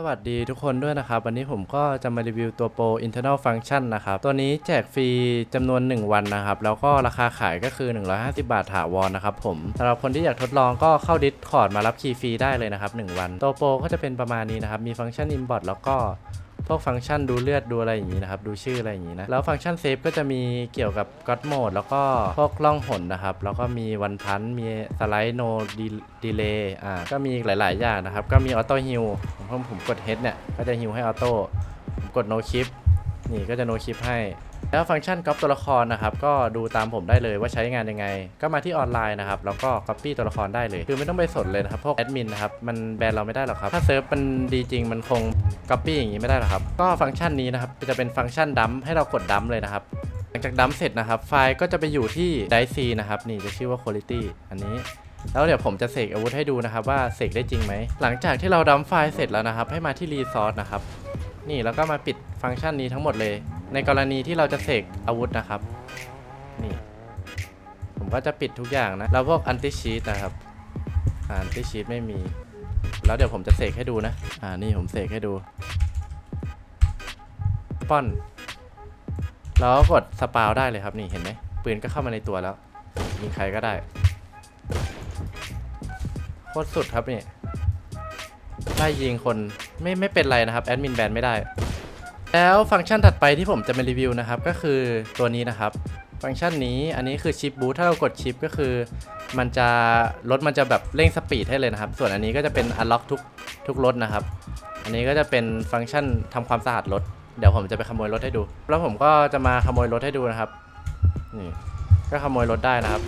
สวัสดีทุกคนด้วยนะครับ วันนี้ผมก็จะมารีวิวตัวโปร internal function นะครับ ตัวนี้แจกฟรีจำนวน 1 วันนะครับ แล้วก็ราคาขายก็คือ 150 บาทถาวรนะครับผมสำหรับคนที่อยากทดลองก็เข้า Discord มารับคีย์ฟรีได้เลยนะครับ 1 วัน ตัวโปรก็จะเป็นประมาณนี้นะครับ มีฟังก์ชัน import แล้วก็ พวกฟังก์ชันดูเลือดดูอะไรอย่างนี้นะครับ ดูชื่ออะไรอย่างนี้นะ แล้วฟังก์ชันเซฟก็จะมีเกี่ยวกับก๊อดโหมดแล้วก็พวกล่องหนนะครับ แล้วก็มีวันพันมีสไลด์โนดีเลย์อ่าก็มีหลาย ๆ อย่างนะครับ ก็มีออโต้ฮิลผมผมกดเฮดเนี่ยก็จะฮิลให้ออโต้ผมกดโนคลิป นี่ก็จะ no clip ให้ แล้วฟังก์ชันก๊อปตัวละครนะครับ ก็ดูตามผมได้เลยว่าใช้งานยังไง ก็มาที่ออนไลน์นะครับ แล้วก็ copy ตัวละครได้เลย คือไม่ต้องไปสนเลยนะครับ พวกแอดมินนะครับ มันแบนเราไม่ได้หรอกครับ ถ้าเซิร์ฟมันดีจริง มันคง copy อย่างนี้ไม่ได้หรอกครับ ก็ฟังก์ชันนี้นะครับ จะเป็นฟังก์ชันดัมให้เรากดดัมเลยนะครับ หลังจากดัมเสร็จนะครับ ไฟล์ก็จะไปอยู่ที่ dice นะครับ นี่จะชื่อว่า quality อันนี้แล้วเดี๋ยวผมจะเสกอาวุธให้ดูนะครับว่าเสกได้จริงไหม หลังจากที่เราดัมไฟล์เสร็จแล้วนะครับ ให้มาที่ resource นะครับ นี่แล้วก็มาปิดฟังก์ชันนี้ทั้งหมดเลย ในกรณีที่เราจะเสกอาวุธนะครับ นี่ ผมก็จะปิดทุกอย่างนะ แล้วพวก anti cheat นะครับอ่า anti cheat ไม่มี แล้วเดี๋ยวผมจะเสกให้ดูนะ อ่า นี่ผมเสกให้ดู ป้อน แล้วก็กดสปาวได้เลยครับ นี่เห็นไหมปืนก็เข้ามาในตัวแล้วยิงใครก็ได้ โคตรสุดครับนี่ ไล่ยิงคนไม่ไม่เป็นไรนะครับแอดมินแบนไม่ได้ แล้วฟังก์ชันถัดไปที่ผมจะมารีวิวนะครับ ก็คือตัวนี้นะครับ ฟังก์ชันนี้อันนี้คือชิปบูทถ้าเรากดชิปก็คือมันจะรถมันจะแบบเร่งสปีดให้เลยนะครับ ส่วนอันนี้ก็จะเป็นอันล็อกทุกทุกรถนะครับ อันนี้ก็จะเป็นฟังก์ชันทำความสะอาดรถเดี๋ยวผมจะไปขโมยรถให้ดู แล้วผมก็จะมาขโมยรถให้ดูนะครับ นี่ก็ขโมยรถได้นะครับ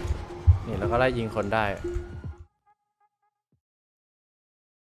นี่แล้วก็ไล่ยิงคนได้